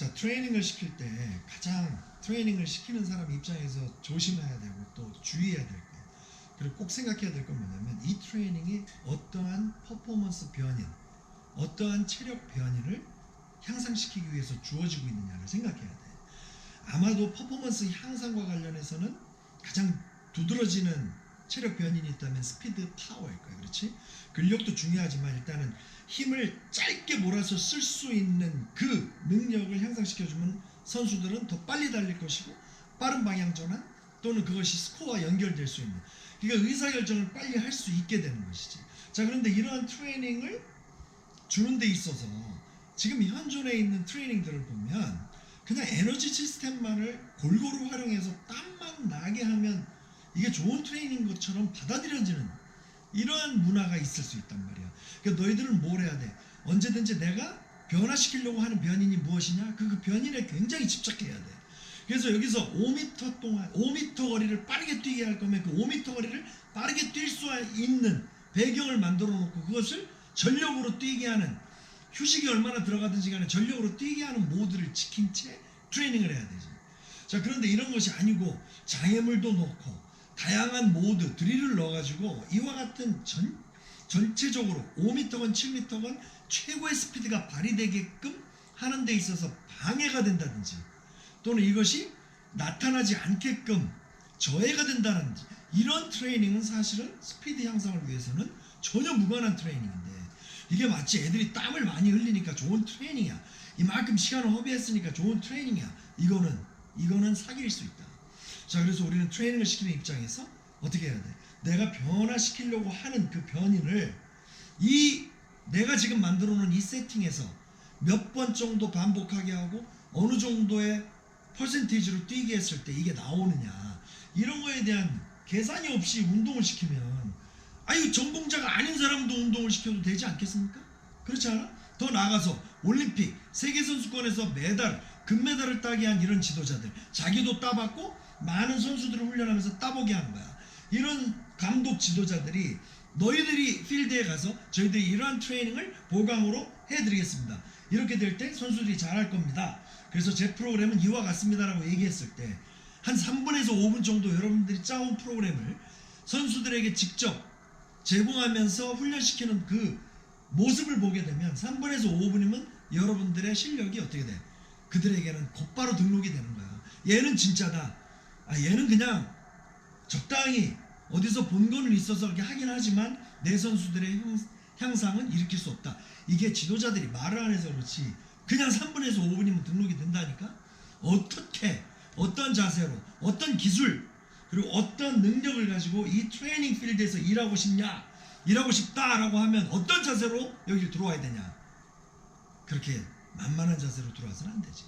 자 트레이닝을 시킬 때 가장 트레이닝을 시키는 사람 입장에서 조심해야 되고 또 주의해야 될 거. 그리고 꼭 생각해야 될 건 뭐냐면 이 트레이닝이 어떠한 퍼포먼스 변인, 어떠한 체력 변인을 향상시키기 위해서 주어지고 있느냐를 생각해야 돼. 아마도 퍼포먼스 향상과 관련해서는 가장 두드러지는 체력 변인이 있다면 스피드 파워일 거야. 그렇지? 근력도 중요하지만 일단은 힘을 짧게 몰아서 쓸 수 있는 그 능력을 향상시켜주면 선수들은 더 빨리 달릴 것이고 빠른 방향 전환 또는 그것이 스코어와 연결될 수 있는 그러니까 의사결정을 빨리 할 수 있게 되는 것이지. 자 그런데 이러한 트레이닝을 주는 데 있어서 지금 현존에 있는 트레이닝들을 보면 그냥 에너지 시스템만을 골고루 활용해서 땀만 나게 하면 이게 좋은 트레이닝 것처럼 받아들여지는 이러한 문화가 있을 수 있단 말이야. 그러니까 너희들은 뭘 해야 돼? 언제든지 내가 변화시키려고 하는 변인이 무엇이냐? 그, 그 변인에 굉장히 집착해야 돼. 그래서 여기서 5m 동안 5m 거리를 빠르게 뛰게 할 거면 그 5m 거리를 빠르게 뛸 수 있는 배경을 만들어 놓고 그것을 전력으로 뛰게 하는 휴식이 얼마나 들어가든지 간에 전력으로 뛰게 하는 모드를 지킨 채 트레이닝을 해야 되지. 자 그런데 이런 것이 아니고 장애물도 넣고 다양한 모드 드릴을 넣어가지고 이와 같은 전 전체적으로 5m건 7m건 최고의 스피드가 발휘되게끔 하는 데 있어서 방해가 된다든지 또는 이것이 나타나지 않게끔 저해가 된다든지 이런 트레이닝은 사실은 스피드 향상을 위해서는 전혀 무관한 트레이닝인데 이게 마치 애들이 땀을 많이 흘리니까 좋은 트레이닝이야. 이만큼 시간을 허비했으니까 좋은 트레이닝이야. 이거는 이거는 사기일 수 있다 자 그래서 우리는 트레이닝을 시키는 입장에서 어떻게 해야 돼 내가 변화시키려고 하는 그 변인을 이 내가 지금 만들어 놓은 이 세팅에서 몇 번 정도 반복하게 하고 어느 정도의 퍼센테이지로 뛰게 했을 때 이게 나오느냐 이런 거에 대한 계산이 없이 운동을 시키면 아유 전공자가 아닌 사람도 운동을 시켜도 되지 않겠습니까? 그렇지 않아? 더 나아가서 올림픽 세계 선수권에서 메달 금메달을 따게 한 이런 지도자들 자기도 따봤고 많은 선수들을 훈련하면서 따보게 하는 거야 이런 감독 지도자들이 너희들이 필드에 가서 저희들이 이러한 트레이닝을 보강으로 해드리겠습니다 이렇게 될 때 선수들이 잘할 겁니다 그래서 제 프로그램은 이와 같습니다라고 얘기했을 때 한 3분에서 5분 정도 여러분들이 짜온 프로그램을 선수들에게 직접 제공하면서 훈련시키는 그 모습을 보게 되면 3분에서 5분이면 여러분들의 실력이 어떻게 돼? 그들에게는 곧바로 등록이 되는 거야. 얘는 진짜다. 아, 얘는 그냥 적당히 어디서 본 거는 있어서 이렇게 하긴 하지만 내 선수들의 향, 향상은 일으킬 수 없다. 이게 지도자들이 말을 안 해서 그렇지. 그냥 3분에서 5분이면 등록이 된다니까? 어떻게, 어떤 자세로, 어떤 기술, 그리고 어떤 능력을 가지고 이 트레이닝 필드에서 일하고 싶냐, 일하고 싶다라고 하면 어떤 자세로 여기 들어와야 되냐. 그렇게 만만한 자세로 들어와서는 안 되지.